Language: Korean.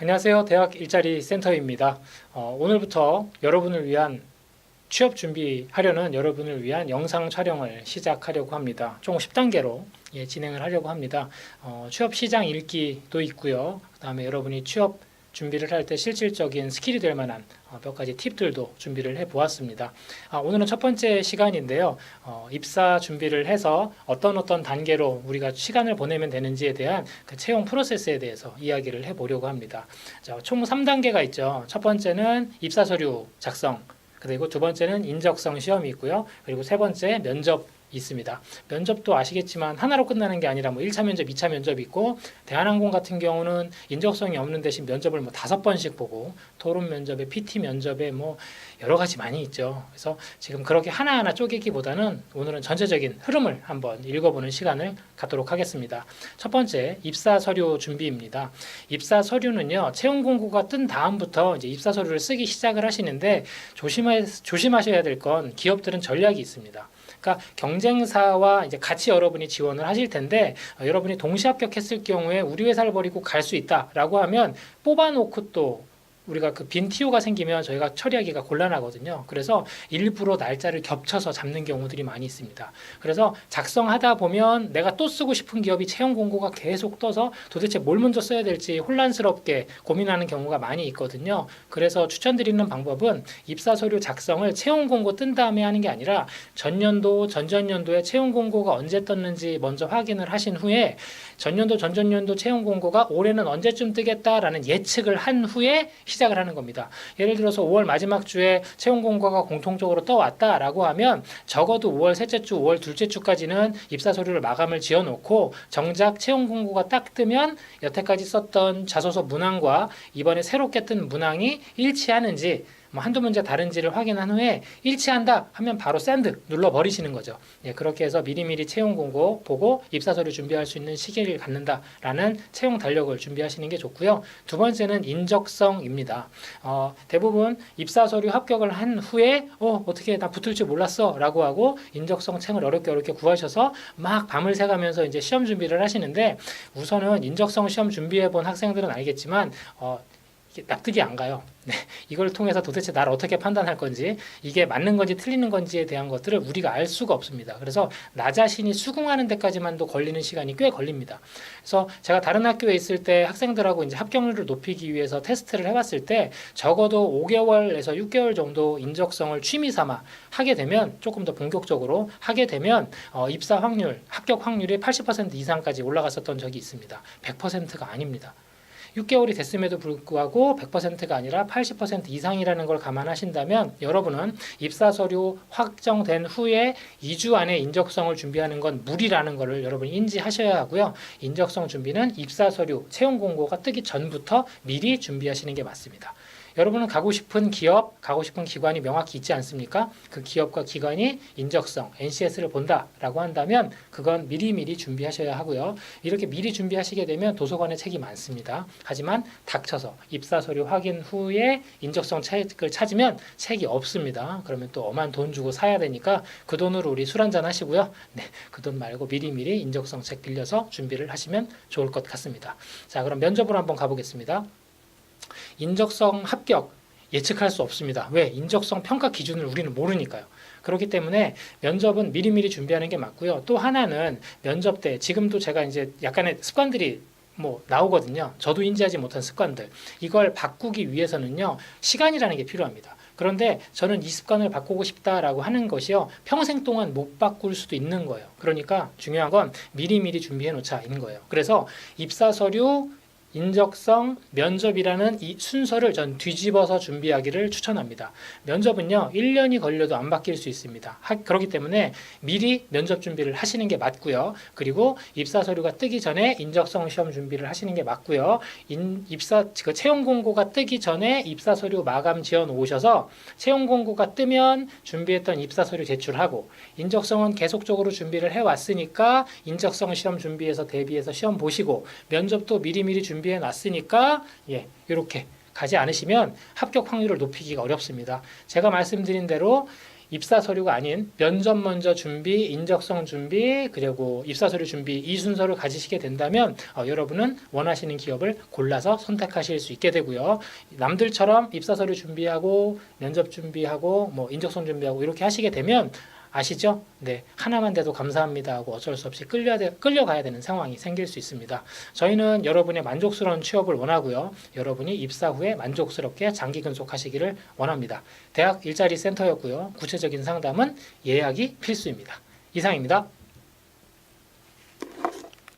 안녕하세요. 대학 일자리 센터입니다. 어, 오늘부터 여러분을 위한 취업 준비하려는 여러분을 위한 영상 촬영을 시작하려고 합니다. 총 10단계로 예, 진행을 하려고 합니다. 어, 취업 시장 읽기도 있고요. 그다음에 여러분이 취업 준비를 할 때 실질적인 스킬이 될 만한 어, 몇 가지 팁들도 준비를 해 보았습니다. 아, 오늘은 첫 번째 시간인데요. 어, 입사 준비를 해서 어떤 어떤 단계로 우리가 시간을 보내면 되는지에 대한 그 채용 프로세스에 대해서 이야기를 해 보려고 합니다. 자, 총 3단계가 있죠. 첫 번째는 입사 서류 작성, 그리고 두 번째는 인적성 시험이 있고요. 그리고 세 번째 면접 있습니다. 면접도 아시겠지만 하나로 끝나는 게 아니라 뭐 1차 면접, 2차 면접이 있고 대한항공 같은 경우는 인적성이 없는 대신 면접을 뭐 다섯 번씩 보고 토론 면접에 PT 면접에 뭐 여러 가지 많이 있죠. 그래서 지금 그렇게 하나하나 쪼개기보다는 오늘은 전체적인 흐름을 한번 읽어보는 시간을 갖도록 하겠습니다. 첫 번째 입사 서류 준비입니다. 입사 서류는요 채용 공고가 뜬 다음부터 이제 입사 서류를 쓰기 시작을 하시는데 조심하, 조심하셔야 될 건 기업들은 전략이 있습니다. 그러니까 경쟁사와 이제 같이 여러분이 지원을 하실 텐데 어, 여러분이 동시 합격했을 경우에 우리 회사를 버리고 갈 수 있다라고 하면 뽑아놓고 또 우리가 그빈 TO가 생기면 저희가 처리하기가 곤란하거든요. 그래서 일부러 날짜를 겹쳐서 잡는 경우들이 많이 있습니다. 그래서 작성하다 보면 내가 또 쓰고 싶은 기업이 채용 공고가 계속 떠서 도대체 뭘 먼저 써야 될지 혼란스럽게 고민하는 경우가 많이 있거든요. 그래서 추천드리는 방법은 입사 서류 작성을 채용 공고 뜬 다음에 하는 게 아니라 전년도, 전전년도에 채용 공고가 언제 떴는지 먼저 확인을 하신 후에 전년도, 전전년도 채용 공고가 올해는 언제쯤 뜨겠다라는 예측을 한 후에 시작을 하는 겁니다. 예를 들어서 5월 마지막 주에 채용 공고가 공통적으로 떠왔다라고 하면 적어도 5월 셋째 주, 5월 둘째 주까지는 입사 서류를 마감을 지어 놓고 정작 채용 공고가 딱 뜨면 여태까지 썼던 자소서 문항과 이번에 새롭게 뜬 문항이 일치하는지 뭐 한두 문제 다른지를 확인한 후에 일치한다 하면 바로 샌드 눌러 버리시는 거죠. 예, 그렇게 해서 미리미리 채용 공고 보고 입사 서류 준비할 수 있는 시기를 갖는다라는 채용 달력을 준비하시는 게 좋고요. 두 번째는 인적성입니다. 어, 대부분 입사 서류 합격을 한 후에 어 어떻게 나 붙을 줄 몰랐어라고 하고 인적성 책을 어렵게 어렵게 구하셔서 막 밤을 새가면서 이제 시험 준비를 하시는데 우선은 인적성 시험 준비해 본 학생들은 알겠지만 어, 납득이 안 가요. 네, 이걸 통해서 도대체 나를 어떻게 판단할 건지 이게 맞는 건지 틀리는 건지에 대한 것들을 우리가 알 수가 없습니다. 그래서 나 자신이 수긍하는 데까지만도 걸리는 시간이 꽤 걸립니다. 그래서 제가 다른 학교에 있을 때 학생들하고 이제 합격률을 높이기 위해서 테스트를 해봤을 때 적어도 5개월에서 6개월 정도 인적성을 취미 삼아 하게 되면 조금 더 본격적으로 하게 되면 어, 입사 확률, 합격 확률이 80% 이상까지 올라갔었던 적이 있습니다. 100%가 아닙니다. 6개월이 됐음에도 불구하고 100%가 아니라 80% 이상이라는 걸 감안하신다면 여러분은 입사 서류 확정된 후에 2주 안에 인적성을 준비하는 건 무리라는 것을 여러분이 인지하셔야 하고요. 인적성 준비는 입사 서류 채용 공고가 뜨기 전부터 미리 준비하시는 게 맞습니다. 여러분은 가고 싶은 기업, 가고 싶은 기관이 명확히 있지 않습니까? 그 기업과 기관이 인적성, NCS를 본다라고 한다면 그건 미리미리 준비하셔야 하고요. 이렇게 미리 준비하시게 되면 도서관에 책이 많습니다. 하지만 닥쳐서 입사 서류 확인 후에 인적성 책을 찾으면 책이 없습니다. 그러면 또 엄한 돈 주고 사야 되니까 그 돈으로 우리 술 한잔 하시고요. 네, 그 돈 말고 미리미리 인적성 책 빌려서 준비를 하시면 좋을 것 같습니다. 자, 그럼 면접으로 한번 가보겠습니다. 인적성 합격 예측할 수 없습니다. 왜? 인적성 평가 기준을 우리는 모르니까요. 그렇기 때문에 면접은 미리미리 준비하는 게 맞고요. 또 하나는 면접 때 지금도 제가 이제 약간의 습관들이 뭐 나오거든요. 저도 인지하지 못한 습관들. 이걸 바꾸기 위해서는요. 시간이라는 게 필요합니다. 그런데 저는 이 습관을 바꾸고 싶다라고 하는 것이요. 평생 동안 못 바꿀 수도 있는 거예요. 그러니까 중요한 건 미리미리 준비해 놓자인 거예요. 그래서 입사 서류 인적성, 면접이라는 이 순서를 전 뒤집어서 준비하기를 추천합니다. 면접은요, 1년이 걸려도 안 바뀔 수 있습니다. 하, 그렇기 때문에 미리 면접 준비를 하시는 게 맞고요. 그리고 입사 서류가 뜨기 전에 인적성 시험 준비를 하시는 게 맞고요. 인, 입사, 그 채용 공고가 뜨기 전에 입사 서류 마감 지어 놓으셔서 채용 공고가 뜨면 준비했던 입사 서류 제출하고 인적성은 계속적으로 준비를 해 왔으니까 인적성 시험 준비해서 대비해서 시험 보시고 면접도 미리미리 준비해 놨으니까 예, 이렇게 가지 않으시면 합격 확률을 높이기가 어렵습니다. 제가 말씀드린 대로 입사 서류가 아닌 면접 먼저 준비, 인적성 준비, 그리고 입사 서류 준비 이 순서를 가지시게 된다면 어, 여러분은 원하시는 기업을 골라서 선택하실 수 있게 되고요. 남들처럼 입사 서류 준비하고 면접 준비하고 뭐 인적성 준비하고 이렇게 하시게 되면 아시죠? 네. 하나만 돼도 감사합니다 하고 어쩔 수 없이 끌려 끌려가야 되는 상황이 생길 수 있습니다. 저희는 여러분의 만족스러운 취업을 원하고요. 여러분이 입사 후에 만족스럽게 장기 근속하시기를 원합니다. 대학 일자리 센터였고요. 구체적인 상담은 예약이 필수입니다. 이상입니다.